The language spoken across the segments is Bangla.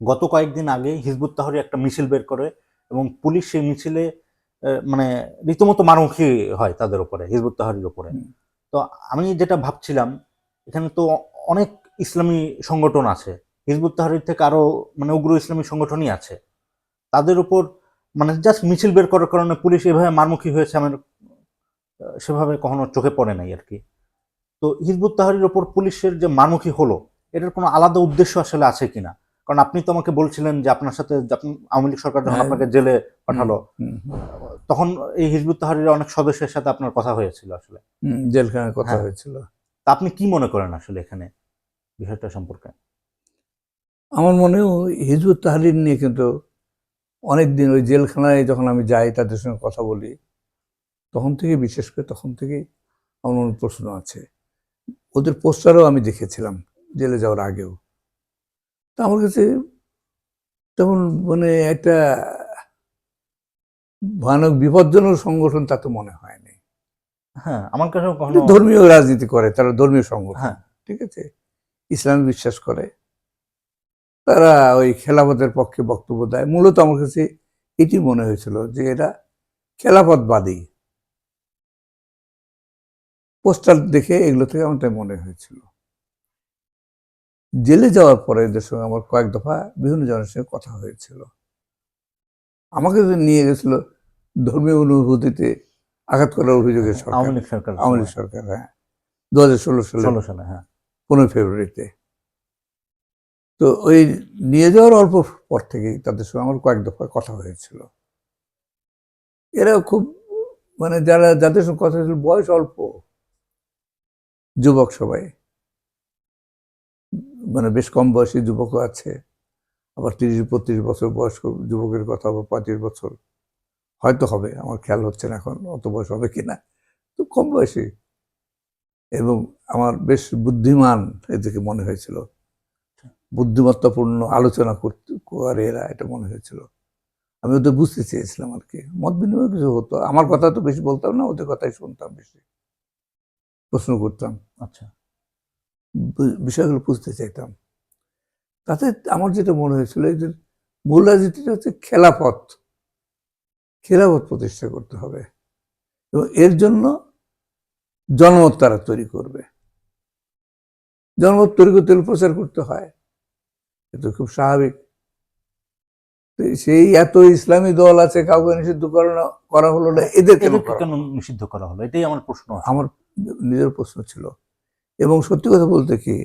গত কয়েকদিন আগে হিজবুত তাহরি একটা মিছিল বের করে এবং পুলিশ সেই মিছিলে মানে রীতিমতো মারমুখী হয় তাদের উপরে হিজবুত তাহরির উপরে। তো আমি যেটা ভাবছিলাম এখানে তো অনেক ইসলামী সংগঠন আছে। হিজবুত তাহরির থেকে আরও মানে উগ্র ইসলামী সংগঠনই আছে। তাদের উপর মানে জাস্ট মিছিল বের করার কারণে পুলিশ এভাবে মারমুখী হয়েছে আমার সেভাবে কখনো চোখে পড়ে নাই আর কি। তো হিজবুত তাহরির ওপর পুলিশের যে মারমুখী হলো এটার কোনো আলাদা উদ্দেশ্য আসলে আছে কিনা? কারণ আপনি তো আমাকে বলছিলেন যে আপনার সাথে যখন আওয়ামী লীগ সরকার যখন হ্যাঁ। আপনাকে জেলে পাঠালো তখন এই হিজবুত তাহরির অনেক সদস্যের সাথে আপনার কথা হয়েছিল আসলে। জেলখানায় কথা হ্যাঁ। হয়েছিল। তা আপনি কি মনে করেন আসলে এখানে বিষয়টা সম্পর্কে? আমার মনেও হিজবুত তাহরির নিয়ে কিন্তু অনেক দিন ওই জেলখানায় যখন আমি যাই তাদের সঙ্গে কথা বলি তখন থেকে বিশেষ করে তখন থেকেই আমার মনে প্রশ্ন আছে। ওদের পোস্টারও আমি দেখেছিলাম জেলে যাওয়ার আগেও। তা আমার কাছে তেমন মানে একটা ভয়ানক বিপজ্জনক সংগঠন তা তো মনে হয়নি। হ্যাঁ আমার কাছে কখনো ধর্মীয় রাজনীতি করে তারা ধর্মীয় সংগঠন হ্যাঁ। ঠিক আছে? ইসলাম বিশ্বাস করে। তারা ওই খেলাফতের পক্ষে বক্তব্য দেয়। মূলত আমার কাছে এটি মনে হয়েছিল যে এরা খেলাফতবাদী। পোস্টার দেখে এগুলো থেকে আমার মনে হয়েছিল। জেলে যাওয়ার পরে এদের সঙ্গে আমার কয়েক দফা বিভিন্ন জনের সঙ্গে কথা হয়েছিল। আমাকে নিয়ে গেছিল ধর্মীয় অনুভূতিতে আঘাত করার অভিযোগে আওয়ামী লীগ সরকার আওয়ামী লীগ সরকার হ্যাঁ। দু হাজার ষোলো সালে। ষোলো সালে হ্যাঁ। পনেরোই ফেব্রুয়ারিতে। তো ওই নিয়ে যাওয়ার অল্প পর থেকেই তাদের সঙ্গে আমার কয়েক দফা কথা হয়েছিল। এরা খুব মানে যারা যাদের সঙ্গে কথা হয়েছিল বয়স অল্প। যুবক সবাই। মানে বেশ কম বয়সী যুবকও আছে, আবার তিরিশ, বত্রিশ বছর বয়স্ক যুবকের কথা আবার পঁয়ত্রিশ বছর, হয়তো হবে, আমার খেয়াল হচ্ছে না এখন অত বয়স হবে কি না, তো কম বয়সী। এবং আমার বেশ বুদ্ধিমান এদেরকে মনে হয়েছিল। বুদ্ধিমত্তাপূর্ণ আলোচনা করতে, করে এরা এটা মনে হয়েছিল। আমি ওদের বুঝতে চেয়েছিলাম আর কি, মত বিনিময় কিছু হতো। আমার কথা তো বেশি বলতাম না, ওদের কথাই শুনতাম বেশি। প্রশ্ন করতাম। আচ্ছা। বিষয়গুলো বুঝতে চাইতাম। তাতে আমার যেটা মনে হয়েছিল এদের মূল রাজনীতিটা হচ্ছে খেলাপথ। খেলাপথ প্রতিষ্ঠা করতে হবে। এবং এর জন্য জনমত তারা তৈরি করবে। জনমত তৈরি করতে প্রচার করতে হয়। এটা খুব স্বাভাবিক। সেই এত ইসলামী দল আছে কাউকে নিষিদ্ধ করা করা হলো না এদের কেন এদেরকে নিষিদ্ধ করা হলো? এটাই আমার প্রশ্ন আমার নিজের প্রশ্ন ছিল। এবং সত্যি কথা বলতে কি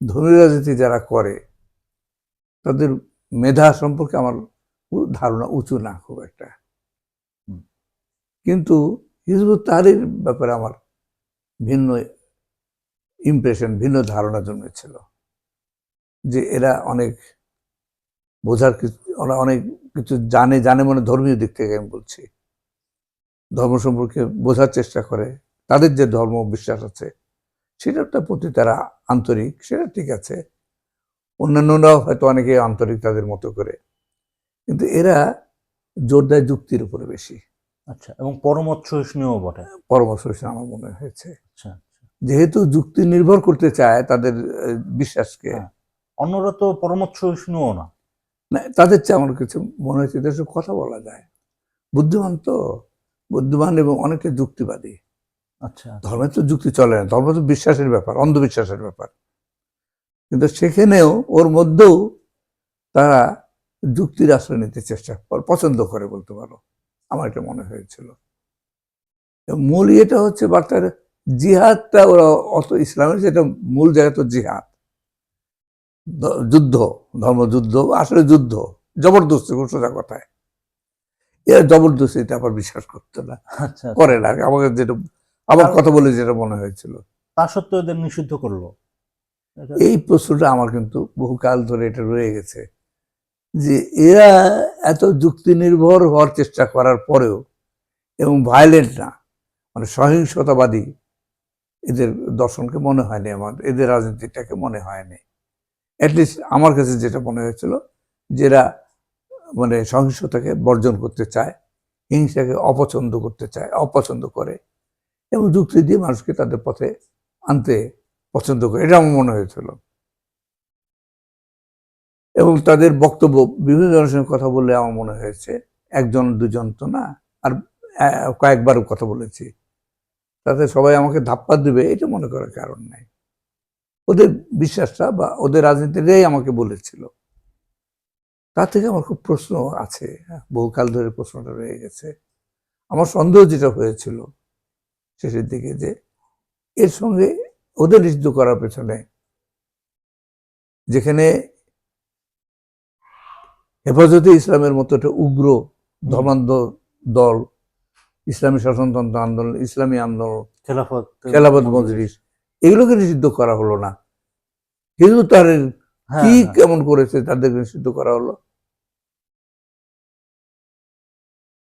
ধর্মীয় রাজনীতি যারা করে, তাদের মেধা সম্পর্কে আমার ধারণা উঁচু না খুব একটা। কিন্তু হিজবুত তাহারির ব্যাপারে আমার ভিন্ন ইমপ্রেশন ভিন্ন ধারণা জন্মেছিল যে এরা অনেক বোঝার কিছু ওরা অনেক কিছু জানে জানে মানে ধর্মীয় দিক থেকে আমি বলছি। ধর্ম সম্পর্কে বোঝার চেষ্টা করে। তাদের যে ধর্ম, বিশ্বাস আছে সেটার প্রতি তারা আন্তরিক সেটা ঠিক আছে। অন্যান্যরাও হয়তো অনেকে আন্তরিক তাদের মতো করে। কিন্তু এরা জোর দেয় যুক্তির উপরে বেশি। আচ্ছা এবং পরমত সহিষ্ণুও বটে। পরামর্শ হিসেবে আমার মনে হয়েছে। আচ্ছা যেহেতু যুক্তি নির্ভর করতে চায় তাদের বিশ্বাসকে। হ্যাঁ। অন্যরা তো পরমত সহিষ্ণুও না। না তাদের চেয়ে আমার কিছু মনে হয়েছে এদের সঙ্গে কথা বলা যায়। বুদ্ধিমান তো বুদ্ধিমান এবং অনেকে যুক্তিবাদী। আচ্ছা। ধর্মে তো যুক্তি চলে না ধর্ম তো বিশ্বাসের ব্যাপার অন্ধবিশ্বাসের ব্যাপার। কিন্তু সেখানেও ওর মধ্যেও তারা যুক্তির আশ্রয় নিতে চেষ্টা করে পছন্দ করে বলতে পারো আমার এটা মনে হয়েছিল। মূল ইয়েটা হচ্ছে বার্তার জিহাদটা ওরা অত ইসলামের যেটা মূল জায়গা তো জিহাদ। যুদ্ধ ধর্মযুদ্ধ আসলে যুদ্ধ জবরদস্তি খুব সোজা কথায়। এরা জবরদস্তিতে আবার বিশ্বাস করতো না। আচ্ছা। করে না আমাকে যেটা আবার কথা বলে যেটা মনে হয়েছিল। তা সত্ত্বেও এদের নিষিদ্ধ করল। এই প্রশ্নটা আমার কিন্তু বহুকাল ধরে এটা রয়ে গেছে যে এরা এত যুক্তি নির্ভর হওয়ার চেষ্টা করার পরেও এবং ভায়োলেন্ট না মানে সহিংসতাবাদী এদের দর্শনকে মনে হয়নি আমার এদের রাজনীতিটাকে মনে হয়নি। অ্যাটলিস্ট আমার কাছে যেটা মনে হয়েছিল যে এরা মানে সহিংসতাকে বর্জন করতে চায় হিংসাকে অপছন্দ করতে চায় অপছন্দ করে। এবং যুক্তি দিয়ে মানুষকে তাদের পথে আনতে পছন্দ করে। এটা আমার মনে হয়েছিল। এবং তাদের বক্তব্য বিভিন্ন জনের সঙ্গে কথা বললে আমার মনে হয়েছে একজন দুজন তো না আর কয়েকবারও কথা বলেছি। তাতে সবাই আমাকে ধাপ্পা দেবে এটা মনে করার কারণ নাই। ওদের বিশ্বাসটা বা ওদের রাজনীতিটাই আমাকে বলেছিল। তার থেকে আমার খুব প্রশ্ন আছে হ্যাঁ, বহুকাল ধরে প্রশ্নটা রয়ে গেছে। আমার সন্দেহ যেটা হয়েছিল শেষের দিকে যে এর সঙ্গে ওদের নিষিদ্ধ করার পেছনে যেখানে হেফাজতে ইসলামের মতো একটা উগ্র ধর্মান্ধ দল ইসলামী শাসনতন্ত্র আন্দোলন ইসলামী আন্দোলন খেলাফত খেলাফত মজলিস এগুলোকে নিষিদ্ধ করা হলো না হিজবুত তাহরির হ্যাঁ, কি হ্যাঁ। কেমন করেছে তাদেরকে নিষিদ্ধ করা হলো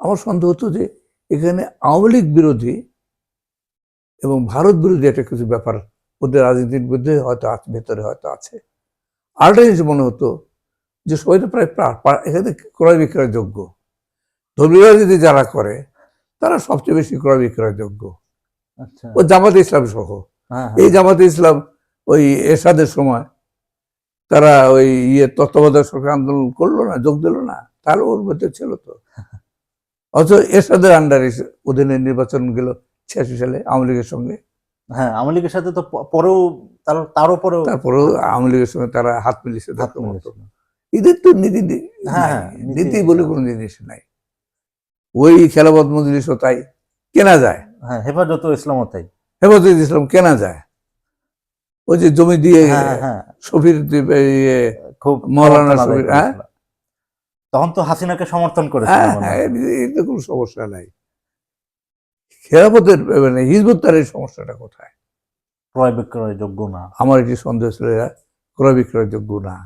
আমার সন্দেহ হতো যে এখানে আওয়ামী লীগ বিরোধী এবং ভারত বিরোধী একটা কিছু ব্যাপার ওদের রাজনীতির মধ্যে হয়তো ভেতরে হয়তো আছে। আরেকটা জিনিস মনে হতো যে সবাই তো প্রায় প্রা- প্রা- এখানে ক্রয় বিক্রয় যোগ্য। ধর্মীয় রাজনীতি যারা করে তারা সবচেয়ে বেশি ক্রয় বিক্রয় যোগ্য। আচ্ছা। ও জামাতে ইসলাম সহ। হ্যাঁ, এই হ্যাঁ। জামাতে ইসলাম ওই এরশাদের সময় তারা ওই ইয়ে তত্ত্বাবধায়ক সরকার আন্দোলন করল না যোগ দিল না তাহলে ওর মধ্যে ছিল তো। অথচ এরশাদের আন্ডারে অধীনে নির্বাচন গেল। ছিয়াশি সালে আওয়ামী লীগের সঙ্গে। হ্যাঁ আওয়ামী লীগের সাথে তো পরেও তার তারও পরেও তারপরেও আওয়ামী লীগের সঙ্গে তারা হাত মিলিয়েছে হাত। এদের তো নীতি হ্যাঁ। হ্যাঁ, নীতি- বলে কোনো জিনিস নাই। ওই খেলাবদ মজলিসও তাই। কেনা যায়। হ্যাঁ হেফাজত ইসলামও তাই। হেফাজত ইসলাম কেনা যায়। ওই যে জমি দিয়ে হ্যাঁ হ্যাঁ। ইয়ে, খুব মৌলানা শফিক, হ্যাঁ? তখন তো হাসিনাকে সমর্থন করে হ্যাঁ হ্যাঁ। হয়। কোনো সমস্যা নাই। খেলাপথের মানে হিজবুত তারের সমস্যাটা কোথায়? ক্রয় বিক্রয় যোগ্য না। আমার এটি সন্দেহ ছিল এরা ক্রয় বিক্রয় যোগ্য না।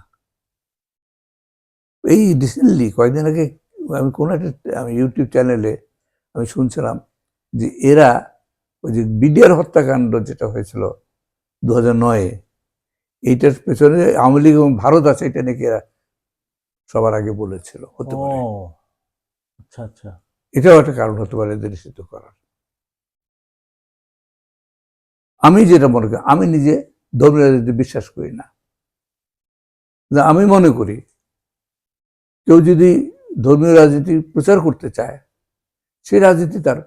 এই রিসেন্টলি কয়েকদিন আগে আমি কোন একটা আমি ইউটিউব চ্যানেলে আমি শুনছিলাম যে এরা ওই যে বিডিআর হত্যাকাণ্ড যেটা হয়েছিল দু হাজার নয়ে এইটার পেছনে আওয়ামী লীগ এবং ভারত আছে এটা নাকি এরা সবার আগে বলেছিল হতে পারে। আচ্ছা আচ্ছা। এটাও একটা কারণ হতে পারে এদের নিষিদ্ধ করার। আমি যেটা মনে করি আমি নিজে ধর্মীয় রাজনীতি বিশ্বাস করি না। আমি মনে করি কেউ যদি ধর্মীয় রাজনীতি প্রচার করতে চায় সেই রাজনীতি তার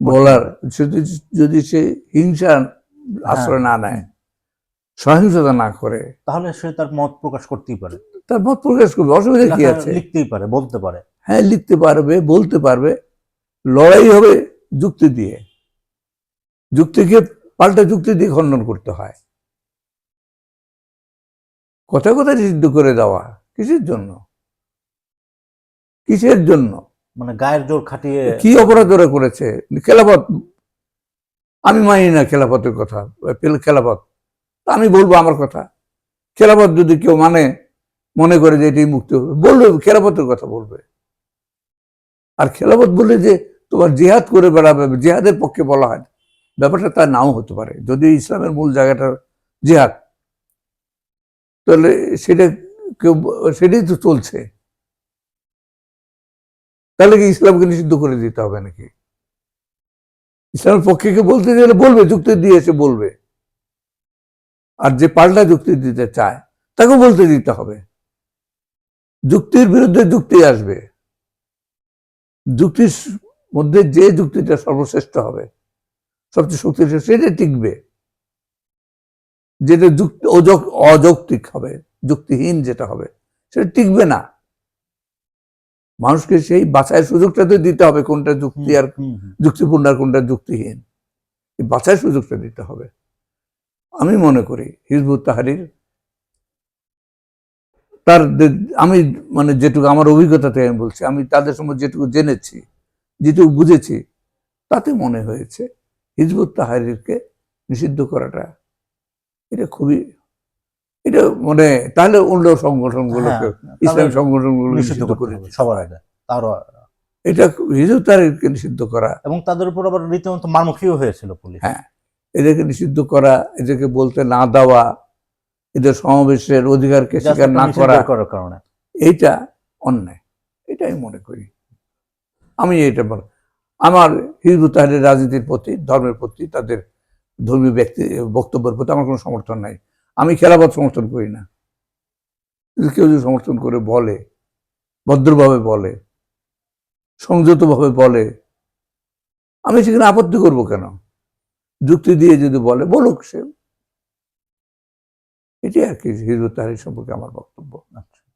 বলার যদি যদি সে হিংসা আশ্রয় না নেয় সহিংসতা না করে তাহলে সে তার মত প্রকাশ করতেই পারে। তার মত প্রকাশ করবে অসুবিধা কি আছে? লিখতেই পারে বলতে পারে। হ্যাঁ লিখতে পারবে বলতে পারবে লড়াই হবে যুক্তি দিয়ে। যুক্তিকে পাল্টা যুক্তি দিয়ে খণ্ডন করতে হয়। কথা কথা সিদ্ধ করে দেওয়া কিসের জন্য? কিসের জন্য? মানে গায়ের জোর খাটিয়ে কি অপরাধ ওরা করেছে? খেলাপথ আমি মানি না খেলাপথের কথা খেলাপথ আমি বলব আমার কথা। খেলাপথ যদি কেউ মানে মনে করে যে এটি মুক্তি হবে বলবে খেলাপথের কথা বলবে। আর খেলাপথ বলে যে তোমার জিহাদ করে বেড়াবে জিহাদের পক্ষে বলা হয় ব্যাপারটা তার নাও হতে পারে। যদি ইসলামের মূল জায়গাটা জিহাদ, তাহলে সেটা কেউ, সেটাই তো চলছে। তাহলে কি ইসলামকে নিষিদ্ধ করে দিতে হবে নাকি? ইসলামের পক্ষে কে বলতে গেলে বলবে, যুক্তি দিয়েছে বলবে। আর যে পাল্টা যুক্তি দিতে চায় তাকে বলতে দিতে হবে। যুক্তির বিরুদ্ধে যুক্তি আসবে। যুক্তির মধ্যে যে যুক্তিটা সর্বশ্রেষ্ঠ হবে সবচেয়ে শক্তিশালী সেটা টিকবে। যেটা যুক্তি অযৌক- অযৌক্তিক হবে যুক্তিহীন যেটা হবে সেটা টিকবে না। মানুষকে সেই বাছাইয়ের সুযোগটা তো দিতে হবে কোনটা যুক্তি আর। যুক্তিপূর্ণ আর কোনটা যুক্তিহীন। এই বাছাইয়ের সুযোগটা দিতে হবে। আমি মনে করি হিজবুত তাহারির তার আমি মানে যেটুকু আমার অভিজ্ঞতা থেকে আমি বলছি আমি তাদের সময় যেটুকু জেনেছি যেটুকু বুঝেছি তাতে মনে হয়েছে হিজবুত তাহারিরকে নিষিদ্ধ করাটা এটা খুবই এটা মানে তাহলে অন্য সংগঠনগুলোকে হ্যাঁ, ইসলামী সংগঠনগুলো নিষিদ্ধ করে সবার আগে তারও এটা হিজবুত তাহারিরকে নিষিদ্ধ করা। এবং তাদের উপর আবার রীতিমতো মারমুখীও হয়েছিল পুলিশ। হ্যাঁ। এদেরকে নিষিদ্ধ করা এদেরকে বলতে না দেওয়া এদের সমাবেশের অধিকারকে স্বীকার না করা করার কারণে। এইটা অন্যায়। এটা আমি মনে করি। আমি এটা বল আমার হিজবুত তাহারের রাজনীতির প্রতি, ধর্মের প্রতি, তাদের ধর্মীয় ব্যক্তি, বক্তব্যের প্রতি আমার কোনো সমর্থন নাই। আমি খেলাপথ সমর্থন করি না। কেউ যদি সমর্থন করে বলে, ভদ্রভাবে বলে, সংযতভাবে বলে, আমি সেখানে আপত্তি করব কেন? যুক্তি দিয়ে যদি বলে, বলুক সে। এটি আর কি হিজবুত তাহরির সম্পর্কে আমার বক্তব্য। আচ্ছা।